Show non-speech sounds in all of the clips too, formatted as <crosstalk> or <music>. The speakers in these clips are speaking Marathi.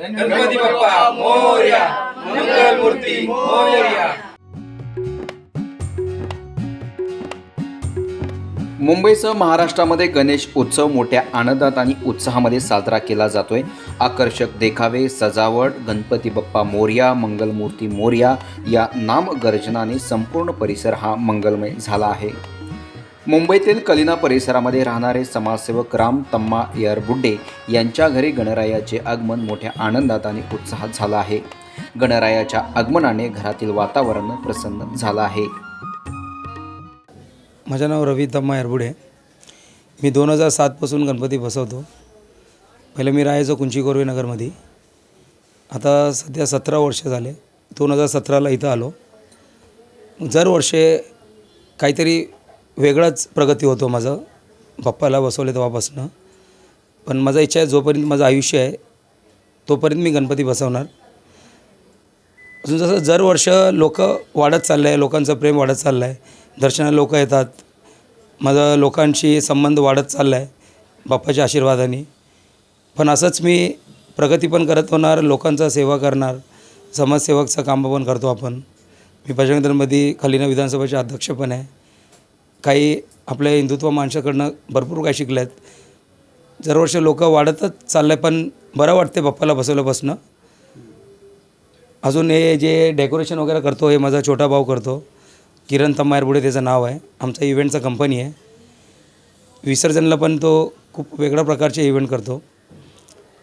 गणपती बाप्पा मोर्या मंगलमूर्ती मोर्या. मुंबईसह महाराष्ट्रामध्ये गणेश उत्सव मोठ्या आनंदात आणि उत्साहामध्ये साजरा केला जातोय. आकर्षक देखावे सजावट गणपती बाप्पा मोर्या मंगलमूर्ती मोर्या या नामगर्जनाने संपूर्ण परिसर हा मंगलमय झाला आहे. मुंबईतील कलिना परिसरामध्ये राहणारे समाजसेवक राम तम्मा यारबुड्डे यांच्या घरी गणरायाचे आगमन मोठ्या आनंदात आणि उत्साहात झालं आहे. गणरायाच्या आगमनाने घरातील वातावरण प्रसन्न झालं आहे. माझं नाव रवी तम्मा एरबुडे मी दोन हजार सातपासून गणपती बसवतो. पहिलं मी राहायचो कुंची कोरवे नगरमध्ये. आता सध्या सतरा वर्ष झाले. दोन हजार सतराला इथं आलो. दरवर्षे काहीतरी वेगळाच प्रगती होतो माझं. बाप्पाला बसवले तेव्हापासनं. पण माझा इच्छा आहे जोपर्यंत माझं आयुष्य आहे तोपर्यंत मी गणपती बसवणार. अजून जसं दर वर्ष लोक वाढत चाललं आहे लोकांचं प्रेम वाढत चाललं आहे दर्शनाला लोक येतात माझा लोकांशी संबंध वाढत चालला आहे बाप्पाच्या आशीर्वादाने. पण असंच मी प्रगती पण करत होणार लोकांचा सेवा करणार समाजसेवकचं काम पण करतो आपण. मी बजरंगदलमध्ये खलीना विधानसभेचे अध्यक्ष पण आहे. काही आपल्या हिंदुत्व माणसाकडनं भरपूर काही शिकले आहेत दरवर्षी लोक वाढतच चाललं आहे पण बरं वाटते बाप्पाला बसवल्यापासनं अजून हे जे डेकोरेशन वगैरे करतो हे माझा छोटा भाऊ करतो. किरण तम्मायरपुढे त्याचं नाव आहे. आमचा इव्हेंटचा कंपनी आहे. विसर्जनला पण तो खूप वेगळ्या प्रकारचे इव्हेंट करतो.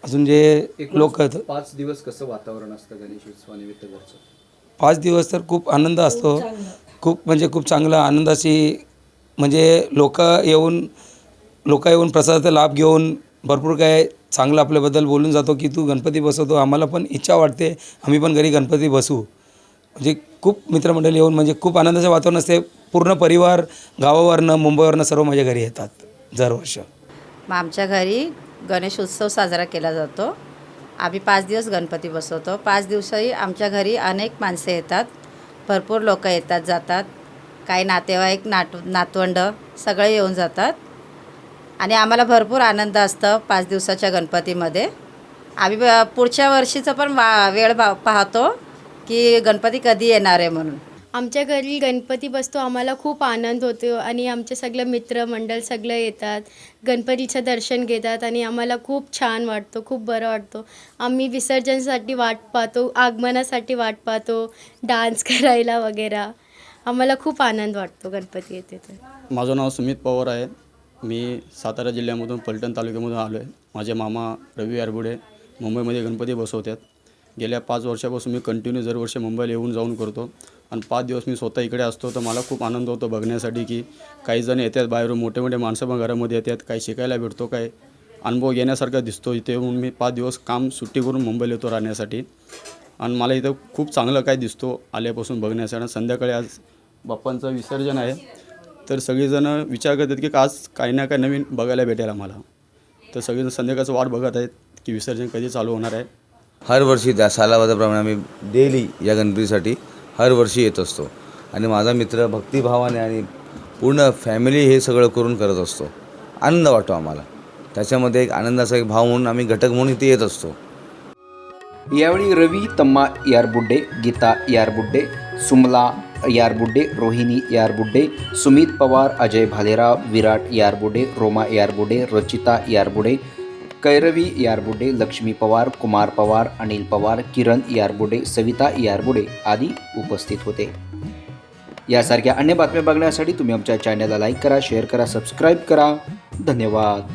अजून जे लोक पाच दिवस कसं वातावरण असतं गणेश उत्सवानिमित्त पाच दिवस तर खूप आनंद असतो. खूप म्हणजे खूप चांगला आनंदाची म्हणजे लोक येऊन लोक येऊन प्रसादाचा लाभ घेऊन भरपूर काय चांगलं आपल्याबद्दल बोलून जातो की तू गणपती बसवतो. आम्हाला पण इच्छा वाटते आम्ही पण घरी गणपती बसू. म्हणजे खूप मित्रमंडळी येऊन म्हणजे खूप आनंदाचं वातावरण असते. पूर्ण परिवार गावावरनं मुंबईवरनं सर्व माझ्या घरी येतात दरवर्ष. मग आमच्या घरी गणेश उत्सव साजरा केला जातो. आम्ही पाच दिवस गणपती बसवतो. पाच दिवसही आमच्या घरी अनेक माणसे येतात. भरपूर लोक येतात जातात. काही नातेवाईक नातू नातवंड सगळे येऊन जातात. आणि आम्हाला भरपूर आनंद असतं पाच दिवसाच्या गणपतीमध्ये. आम्ही ब- पुढच्या वर्षीचं पण वा वेळ पाहतो की गणपती कधी येणार आहे म्हणून. आमच्या घरी गणपती बसतो आम्हाला खूप आनंद होतो आणि आमचे सगळे मित्रमंडळ सगळे येतात गणपतीचं दर्शन घेतात आणि आम्हाला खूप छान वाटतो खूप बरं वाटतो. आम्ही विसर्जनासाठी वाट पाहतो आगमनासाठी वाट पाहतो डान्स <laughs> करायला वगैरे. आम्हाला खूप आनंद वाटतो गणपती येते तर. माझं नाव सुमित पवार आहे. मी सातारा जिल्ह्यामधून पलटण तालुक्यामधून आलो आहे. माझे मामा रवी आरबुडे मुंबईमध्ये गणपती बसवतात. गेल्या पाच वर्षापासून मी कंटिन्यू दरवर्षी मुंबईला येऊन जाऊन करतो. आणि पाच दिवस मी स्वतः इकडे असतो. तर मला खूप आनंद होतो बघण्यासाठी की काही जण येतात बाहेरून मोठे मोठे माणसं पण घरामध्ये येतात. काही शिकायला भेटतो काय अनुभव घेण्यासारखा दिसतो. इथे येऊन मी पाच दिवस काम सुट्टी करून मुंबईला येतो राहण्यासाठी. आणि मला इथं खूप चांगलं काय दिसतो आल्यापासून बघण्यासाठी. संध्याकाळी आज बाप्पांचं विसर्जन आहे. तर सगळेजणं विचार करतात की आज काही ना काही नवीन बघायला भेटेल आम्हाला. तर सगळेजण संध्याकाळचं वाट बघत आहेत की विसर्जन कधी चालू होणार आहे. हर वर्षी त्या सालाबादाप्रमाणे आम्ही डेली या गणपतीसाठी हर वर्षी येत असतो. आणि माझा मित्र भक्तिभावाने आणि पूर्ण फॅमिली हे सगळं करून करत असतो. आनंद वाटतो आम्हाला. त्याच्यामध्ये एक आनंदाचा एक भाव म्हणून आम्ही घटक म्हणून इथे येत असतो. यावेळी रवी तम्मा यारबुड्डे गीता यारबुड्डे सुमला यारबुड्डे रोहिणी यारबुड्डे सुमित पवार अजय भालेराव विराट यारबुडे रोमा यारबुडे रचिता यारबुडे कैरवी यारबुडे लक्ष्मी पवार कुमार पवार अनिल पवार किरण यारबुडे सविता यारबुडे आदी उपस्थित होते यासारख्या अन्य बातम्या बघण्यासाठी तुम्ही आमच्या चॅनलला लाईक करा शेअर करा सबस्क्राईब करा धन्यवाद